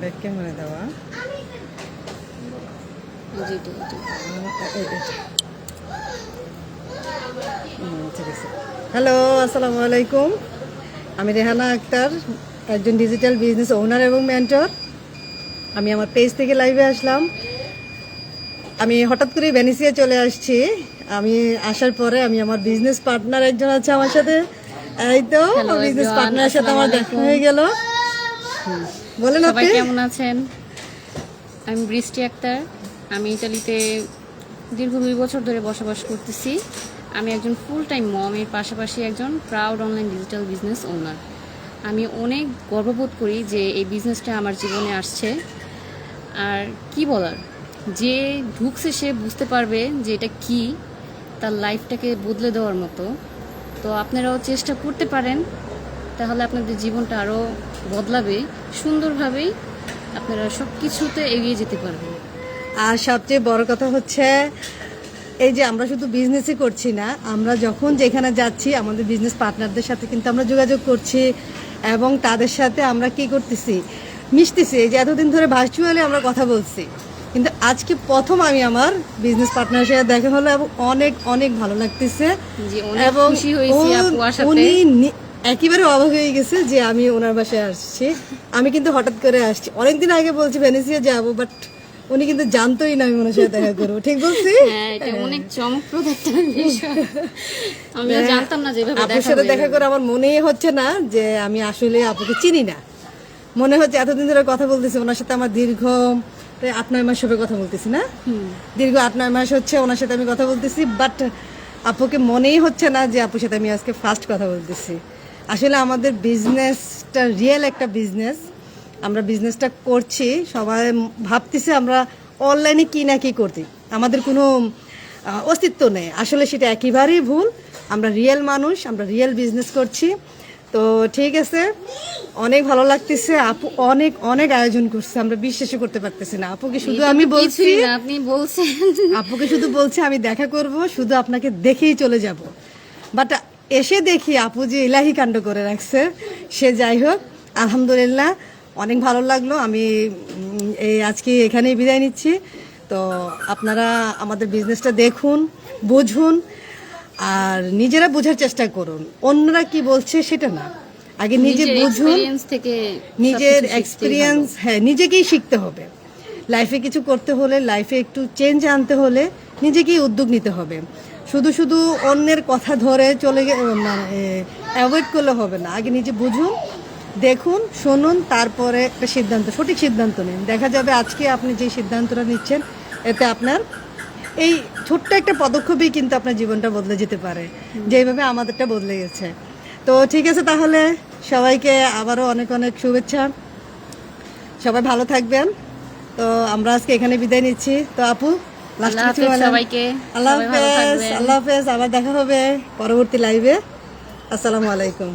Back camera দেওয়া? ঠিক আছে। হ্যালো আসসালামু আলাইকুম। আমি রেহানা আক্তার একজন ডিজিটাল বিজনেস ওনার এবং মেন্টর আমি আমার পেজ থেকে লাইভে আসলাম। আমি হঠাৎ করে ভেনিসিয়া চলে আসছি। আমি আসার পরে আমি আমার বিজনেস পার্টনার একজন আছে আমার সাথে। এই তো বিজনেস পার্টনারের সাথে আমার দেখা হয়ে গেল। বলেন সবাই কেমন আছেন? আমি বৃষ্টি আক্তার আমি ইতালিতে দীর্ঘ দুই বছর ধরে বসবাস করতেছি। আমি একজন ফুল টাইম মম এর পাশাপাশি একজন proud online digital business owner আমি অনেক গর্ববোধ করি যে এই বিজনেসটা আমার জীবনে আসছে। আর কি বলার? যে ঢুকছে সে বুঝতে পারবে যে এটা কি তার লাইফটাকে বদলে দেওয়ার মতো। তো আপনারাও চেষ্টা করতে পারেন। তাহলে আপনাদের জীবনটা আরও বদলাবে সুন্দরভাবেই আপনারা সব কিছুতে এগিয়ে যেতে পারবেন। আর সবচেয়ে বড় কথা হচ্ছে এই যে আমরা শুধু বিজনেসই করছি না আমরা যখন যেখানে যাচ্ছি আমাদের বিজনেস পার্টনারদের সাথে কিন্তু আমরা যোগাযোগ করছি এবং তাদের সাথে আমরা কি করতেছি মিশতেছি। এই যে এতদিন ধরে ভার্চুয়ালি আমরা কথা বলছি কিন্তু আজকে প্রথম আমি আমার বিজনেস পার্টনার সাথে দেখা হলো এবং অনেক অনেক ভালো লাগতেছে। আসাতে। উনি একেবারে অবাক হয়ে গেছে যে আমি ওনার বাসায় আসছি। আমি কিন্তু হঠাৎ করে আসছি। অনেকদিন আগে বলছি ভেনেসিয়া যাব বাট উনি কিন্তু জানতোই না আমি ওনার সাথে দেখা করব। ঠিক বলছি? হ্যাঁ অনেক চমকপ্রদ একটা বিষয়। আমিও জানতাম না যেভাবে দেখা সাথে দেখা করে আমার মনেই হচ্ছে না যে আমি আসলে আপুকে চিনি না। মনে হচ্ছে এতদিন ধরে কথা বলতেছি ওনার সাথে আমার দীর্ঘ আট নয় মাস হবে কথা বলতেছি না? দীর্ঘ আট নয় মাস হচ্ছে ওনার সাথে আমি কথা বলতেছি বাট আপুকে মনেই হচ্ছে না যে আপুর সাথে আমি আজকে ফার্স্ট কথা বলতেছি। আসলে আমাদের বিজনেসটা রিয়েল একটা বিজনেস আমরা বিজনেসটা করছি সবাই ভাবতেছে আমরা অনলাইনে কি না কি করতে। আমাদের কোনো অস্তিত্ব নেই। আসলে সেটা একেবারেই ভুল। আমরা রিয়েল মানুষ আমরা রিয়েল বিজনেস করছি। তো ঠিক আছে অনেক ভালো লাগতেছে। আপু অনেক অনেক আয়োজন করছে। আমরা বিশ্বাসই করতে পারতেছি না। আপুকে শুধু আমি বলছি আপনি বলছেন। আপুকে শুধু বলছি আমি দেখা করব শুধু আপনাকে দেখেই চলে যাব। বাট এসে দেখি আপু যে ইলাহি কাণ্ড করে রাখছে। সে যাই হোক আলহামদুলিল্লাহ অনেক ভালো লাগল। আমি এই আজকে এখানেই বিদায় নিচ্ছি। তো আপনারা আমাদের বিজনেসটা দেখুন বুঝুন আর নিজেরা বোঝার চেষ্টা করুন। অন্যরা কি বলছে সেটা না। আগে নিজে বুঝুন থেকে নিজের এক্সপিরিয়েন্স হ্যাঁ নিজেকেই শিখতে হবে। লাইফে কিছু করতে হলে লাইফে একটু চেঞ্জ আনতে হলে নিজেকেই উদ্যোগ নিতে হবে। শুধু শুধু অন্যের কথা ধরে চলে গে মানে অ্যাভয়েড করলে হবে না। আগে নিজে বুঝুন, দেখুন, শুনুন, তারপরে একটা সিদ্ধান্ত, সঠিক সিদ্ধান্ত নিন। দেখা যাবে আজকে আপনি যে সিদ্ধান্তটা নিচ্ছেন, এতে আপনার এই ছোট্ট একটা পদক্ষেপেই কিন্তু আপনার জীবনটা বদলে যেতে পারে, যেভাবে আমাদেরটা বদলে গেছে। তো ঠিক আছে তাহলে, সবাইকে আবারও অনেক অনেক শুভেচ্ছা। সবাই ভালো থাকবেন। তো আমরা আজকে এখানে বিদায় নিচ্ছি। তো আপু সবাইকে। আল্লাহ হাফেজ আল্লাহ হাফেজ আবার দেখা হবে পরবর্তী লাইভে আসসালামু আলাইকুম।